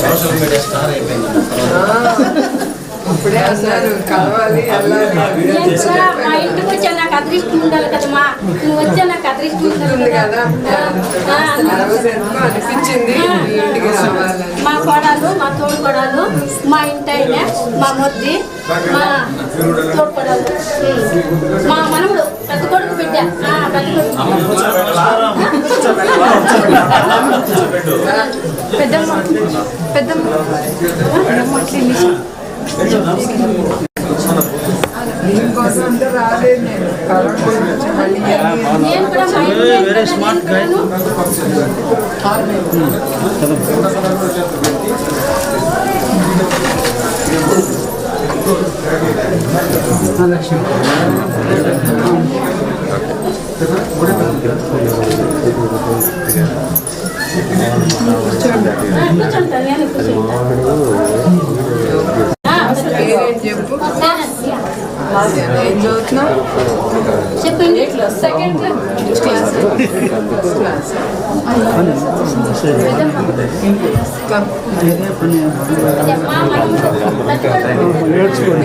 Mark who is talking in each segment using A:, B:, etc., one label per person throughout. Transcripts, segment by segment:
A: Social media star అయిపోయింది.
B: అప్పుడే అన్నారు కలవాలి
C: మా ఇంటికి వచ్చా నాకు అదృష్టం ఉండాలి కదమ్మా. నువ్వు వచ్చా నాకు అదృష్టం
B: ఉంది
C: ఉండాలి
B: కదా. అనిపించింది. మీ ఇంటికి రావాలని.
C: మా కోడలు మా తోడు కోడలు మా ఇంటి ఆయన మా మొద్ది మా తోడు కోడలు మా మనవుడు పెద్ద కొడుకు బిడ్డ. పెద్దమ్మ. పెద్దమ్మ. పెద్దమ్మ.
B: దీనికోసం
C: స్మార్ట్ కూర్చుంటా నేను కూర్చోండి కూర్చోండి
B: పేరేంటి చెప్పు ఏం చదువుతున్నావు
C: చెప్పండి సెకండ్ క్లాస్
B: ఫస్ట్ క్లాస్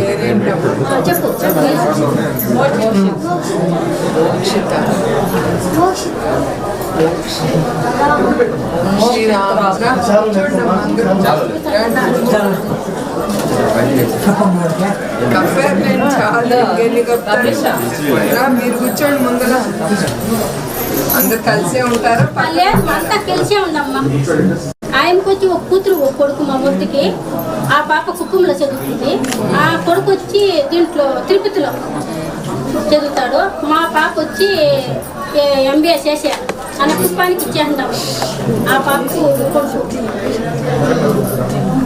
B: పేరేంటప్పుడు
C: చెప్పు చెప్పు
B: కఫే నేను చాలా మీరు కూర్చోండి ముందర. అందరు కలిసే ఉంటారా?
C: అంతా కలిసే ఉండమ్మా ఆయనకు వచ్చి ఒక కూతురు ఒక కొడుకు మా మొద్దుకి ఆ పాప కుప్పంలో చదువుతుంది. ఆ కొడుకు వచ్చి దీంట్లో తిరుపతిలో చదువుతాడు. మా పాప వచ్చి ఎంబీఏ చేసే అనే కుప్పానికి ఇచ్చేస్తున్నాం ఆ పాపకు కొడుకు.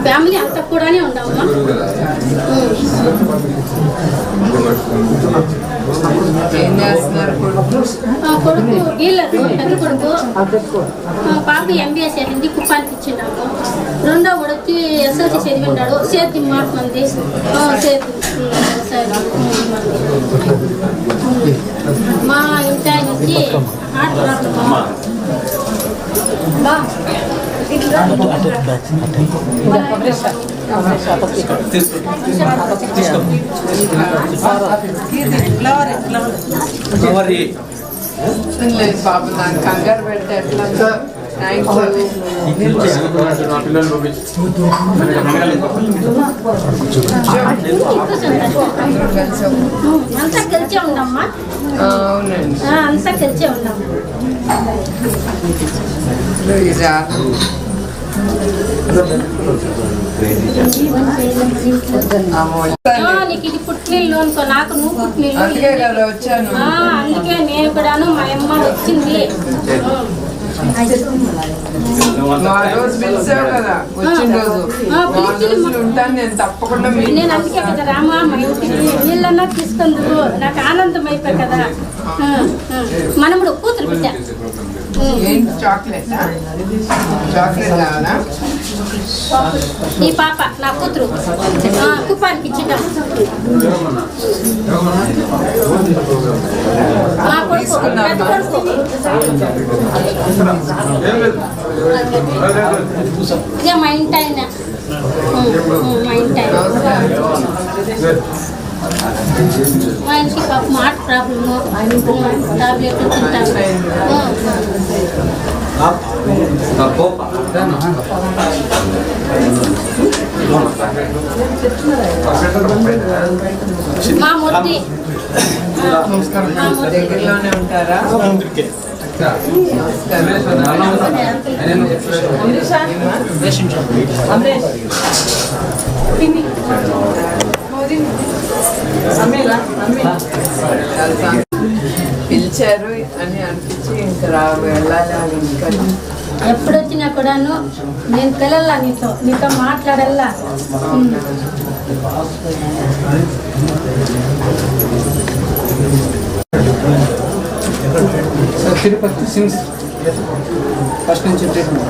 C: ఫ్యామిలీ అంతా కూడానే ఉండమ్మా
B: కొడుకు?
C: కొడుకు డీలర్ పెద్ద కొడుకు. పాప ఎంబీఏ చేసింది కుప్పానికి ఇచ్చిండాము. రెండో కూడా వచ్చి ఎస్ఎల్సి చదివిండాడు. సేద్యం. ఉమ్, మా ఇంటి ఆయన వచ్చి హార్ట్ ప్రాబ్లం బా. ఇట్లా
B: బాబు దాన్ని కంగారు పెడితే ఎట్లా
C: అంతా కలిసే ఉండమ్మా
B: ఆ, అవునండి
C: ఆ, అంతా నువ్వు పుట్టినిల్లు
B: అందుకే కదా వచ్చాను
C: ఆ, అందుకే నేను కూడాను మా అమ్మ వచ్చింది.
B: రోజు పిలిచావు కదా వచ్చిన రోజు రోజులు ఉంటాను నేను తప్పకుండా
C: నేను అందుకే కదా రామా మా ఇంటికి నీళ్ళన్నా తీసుకుందుకు నాకు ఆనందం అయిపోయి కదా మనముడు కూతురు బిడ్డ.
B: చాక్లెట్? చాక్లెట్ కావాలా
C: ఈ పాప నా కూతురు. ఆ, కుప్పానికి ఇచ్చినాం మా కొడుకు పెద్ద కొడుకు. ఇదే మా ఇంటి ఆయన. మా ఇంటి ఆయన. మా ఇంటికి పాప మాట ప్రాబ్లము టాబ్లెట్లు. మా ముద్ది
B: దగ్గరలోనే ఉంటారా పిలిచారు అని అనిపించి ఇంకా రా వెళ్ళాలి అని ఇంకా
C: ఎప్పుడు వచ్చినా కూడాను నేను పిల్లల్లా నీతో నీతో మాట్లాడల్లా.
D: తిరుపతి సిమ్స్. ఫస్ట్ నుంచి ట్రీట్మెంట్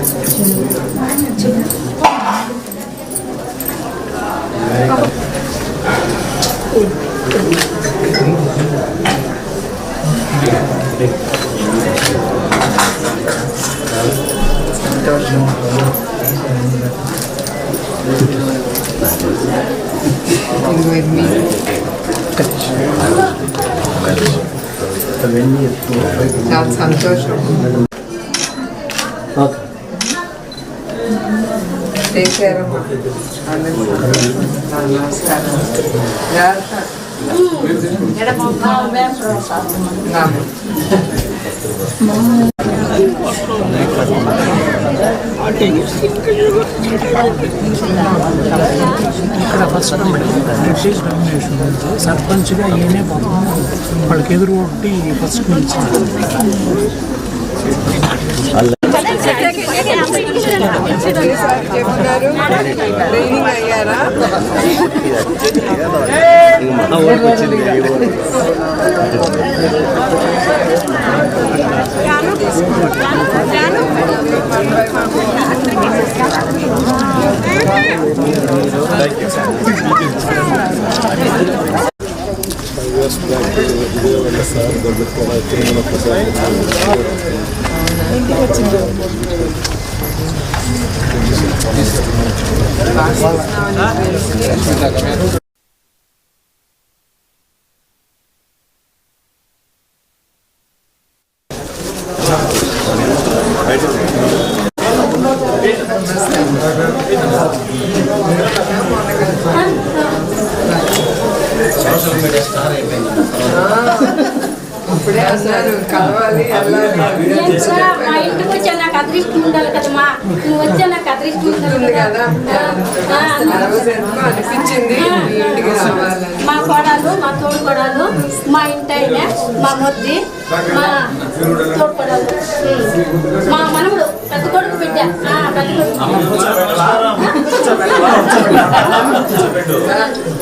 A: 嗯好的
B: 嗯好 ఇది మీ చాలా సంతోషం టేక్ కేర్ అమ్మా నమస్కారం.
E: ఇక్కడ ఫస్ట్ బ్రిటిష్ డామినేషన్ ఉంది. సర్పంచ్గా ఈయనే పాపం వాళ్ళకి ఎదురు కొట్టి ఫస్ట్ నుంచి.
B: ట్రైనింగ్ అయ్యారా
A: సోషల్ మీడియా స్టార్
B: ఇప్పుడే అన్నారు కలవాలి
C: మా ఇంటికి వచ్చా నాకు అదృష్టం ఉండాలి కదమ్మా. నువ్వు వచ్చా నాకు అదృష్టం ఉండాలి
B: ఉంది
C: కదా.
B: అనిపించింది. మీ ఇంటికి రావాలని.
C: మా కోడలు మా తోడు కోడలు మా ఇంటి ఆయన మా మొద్ది మా తోడు కోడలు. మా మనవుడు పెద్ద కొడుకు బిడ్డ. ఆ, పెద్ద కొడుకు.